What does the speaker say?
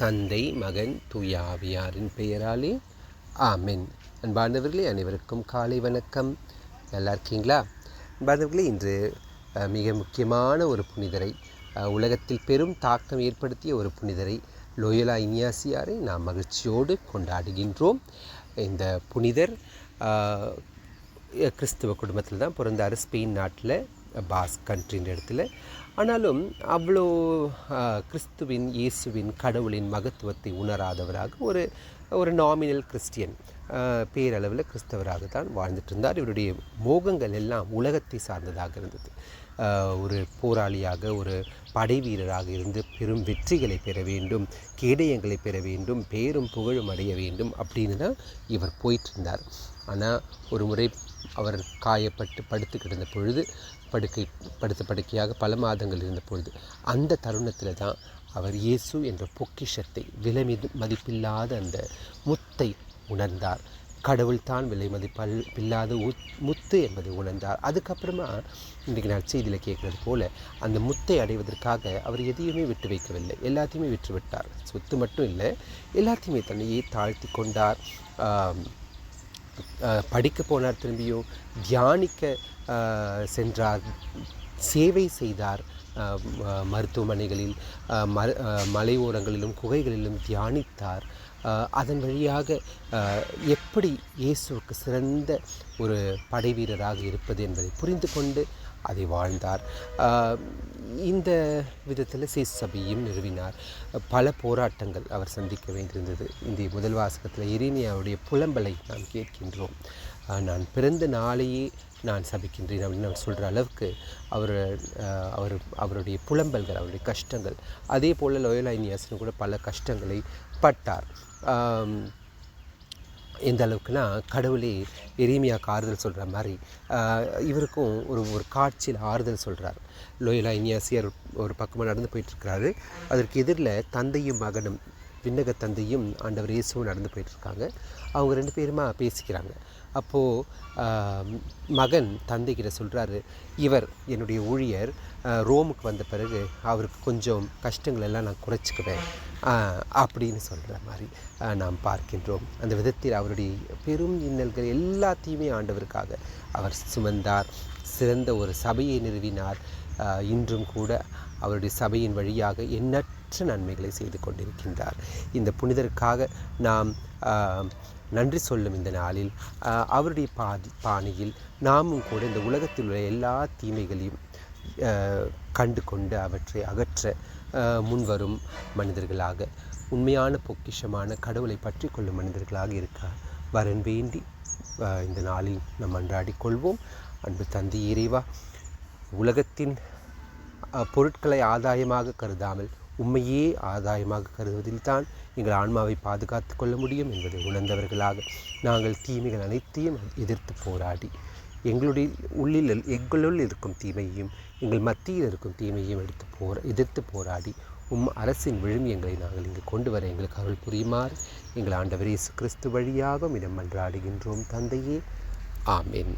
தந்தை மகன் தூயாவியாரின் பெயராலே. ஆமென். அன்பானவர்களே அனைவருக்கும் காலை வணக்கம். நல்லா இருக்கீங்களா? அன்பானவர்களே இன்று மிக முக்கியமான ஒரு புனிதரை உலகத்தில் பெரும் தாக்கம் ஏற்படுத்திய ஒரு புனிதரை லோயலா இன்யாசியாரை நாம் மகிழ்ச்சியோடு கொண்டாடுகின்றோம். இந்த புனிதர் கிறிஸ்துவ குடும்பத்தில் தான் பிறந்தார். ஸ்பெயின் நாட்டில் பாஸ் கண்ட்ரின்ற இடத்துல. ஆனாலும் அவ்வளோ கிறிஸ்துவின் இயேசுவின் கடவுளின் மகத்துவத்தை உணராதவராக ஒரு ஒரு நாமினல் கிறிஸ்டியன் பேரளவில் கிறிஸ்தவராக தான் வாழ்ந்துட்டு இருந்தார் இவருடைய மோகங்கள் எல்லாம் உலகத்தை சார்ந்ததாக இருந்தது. ஒரு போராளியாக ஒரு படை வீரராக இருந்து பெரும் வெற்றிகளை பெற வேண்டும் கேடயங்களை பெற வேண்டும் பேரும் புகழும் அடைய வேண்டும் அப்படின்னு தான் இவர் போயிட்டு இருந்தார் ஆனால் ஒரு முறை அவர் காயப்பட்டு படுத்து கிடந்த பொழுது படுக்கை படுத்த படுக்கையாக பல மாதங்கள் இருந்த பொழுது அந்த தருணத்தில் தான் அவர் இயேசு என்ற பொக்கிஷத்தை விலை மதிப்பில்லாத அந்த முத்தை உணர்ந்தார். கடவுள்தான் விலை மதிப்பல் பில்லாத முத்து என்பதை உணர்ந்தார். அதுக்கப்புறமா இன்றைக்கு நான் செய்தியில் கேட்குறது போல் அந்த முத்தை அடைவதற்காக அவர் எதையுமே விட்டு வைக்கவில்லை. எல்லாத்தையுமே விட்டு விட்டார் சொத்து மட்டும் இல்லை எல்லாத்தையுமே தன்னையே தாழ்த்தி கொண்டார். படிக்க போனார் திரும்பியும் தியானிக்க சென்றார் சேவை செய்தார் மருத்துவமனைகளில் மர மலையோரங்களிலும் குகைகளிலும் தியானித்தார். அதன் வழியாக எப்படி இயேசுவுக்கு சிறந்த ஒரு படை வீரராக இருப்பது என்பதை புரிந்து கொண்டு அதை வாழ்ந்தார். இந்த விதத்தில் சேசு சபையும் நிறுவினார். பல போராட்டங்கள் அவர் சந்திக்க வேண்டியிருந்தது. இந்த முதல் வாசகத்தில் இரினியாவுடைய புலம்பலை நாம் கேட்கின்றோம். நான் பிறந்த நாளையே நான் சபிக்கின்றேன் அப்படின்னு அவர் சொல்கிற அளவுக்கு அவர் அவர் அவருடைய புலம்பல்கள் அவருடைய கஷ்டங்கள். அதே போல் லோயலா இனியாசன் கூட பல கஷ்டங்களை பட்டார். எந்த அளவுக்குனா கடவுளே எரேமியாவுக்கு ஆறுதல் சொல்கிற மாதிரி இவருக்கும் ஒரு ஒரு காட்சியில் ஆறுதல் சொல்கிறார் லோயலா இனியாசியார் ஒரு பக்கமாக நடந்து போயிட்டுருக்கிறாரு அதற்கு எதிரில் தந்தையும் மகனும் விண்ணக தந்தையும் ஆண்டவர் இயேசுவும் நடந்து போயிட்டுருக்காங்க. அவங்க ரெண்டு பேருமா பேசிக்கிறாங்க. அப்போது மகன் தந்தைகிட்ட சொல்கிறாரு இவர் என்னுடைய ஊழியர். ரோமுக்கு வந்த பிறகு அவருக்கு கொஞ்சம் கஷ்டங்கள் எல்லாம் நான் குறைச்சிக்குவேன். அப்படின்னு சொல்கிற மாதிரி நாம் பார்க்கின்றோம். அந்த விதத்தில் அவருடைய பெரும் இன்னல்கள் எல்லாத்தையுமே ஆண்டவருக்காக அவர் சுமந்தார். சிறந்த ஒரு சபையை நிறுவினார். இன்றும் கூட அவருடைய சபையின் வழியாக எண்ணற்ற நன்மைகளை செய்து கொண்டிருக்கின்றார். இந்த புனிதருக்காக நாம் நன்றி சொல்லும் இந்த நாளில் அவருடைய பாதி பாணியில் நாமும் கூட இந்த உலகத்தில் உள்ள எல்லா தீமைகளையும் கண்டு கொண்டு அவற்றை அகற்ற முன்வரும் மனிதர்களாக உண்மையான பொக்கிஷமான கடவுளை பற்றி கொள்ளும் மனிதர்களாக இருக்க வரன் வேண்டி இந்த நாளில் நாம் அன்றாடி கொள்வோம். அன்பு தந்தை இறைவா உலகத்தின் பொருட்களை ஆதாயமாக கருதாமல் உண்மையே ஆதாயமாக கருதுவதில்தான் எங்கள் ஆன்மாவை பாதுகாத்து கொள்ள முடியும் என்பதை உணர்ந்தவர்களாக நாங்கள் தீமைகள் அனைத்தையும் எதிர்த்து போராடி எங்களுடைய உள்ளில் எங்களுள் இருக்கும் தீமையையும் எங்கள் மத்தியில் இருக்கும் தீமையையும் எடுத்து போரா எதிர்த்து போராடி உம் அரசின் விழுமியங்களை நாங்கள் இங்கு கொண்டு வர எங்களுக்கு அருள் புரியுமாறு எங்கள் ஆண்டவர் இயேசு கிறிஸ்து வழியாக இடம் மன்றாடுகின்றோம் தந்தையே. ஆமேன்.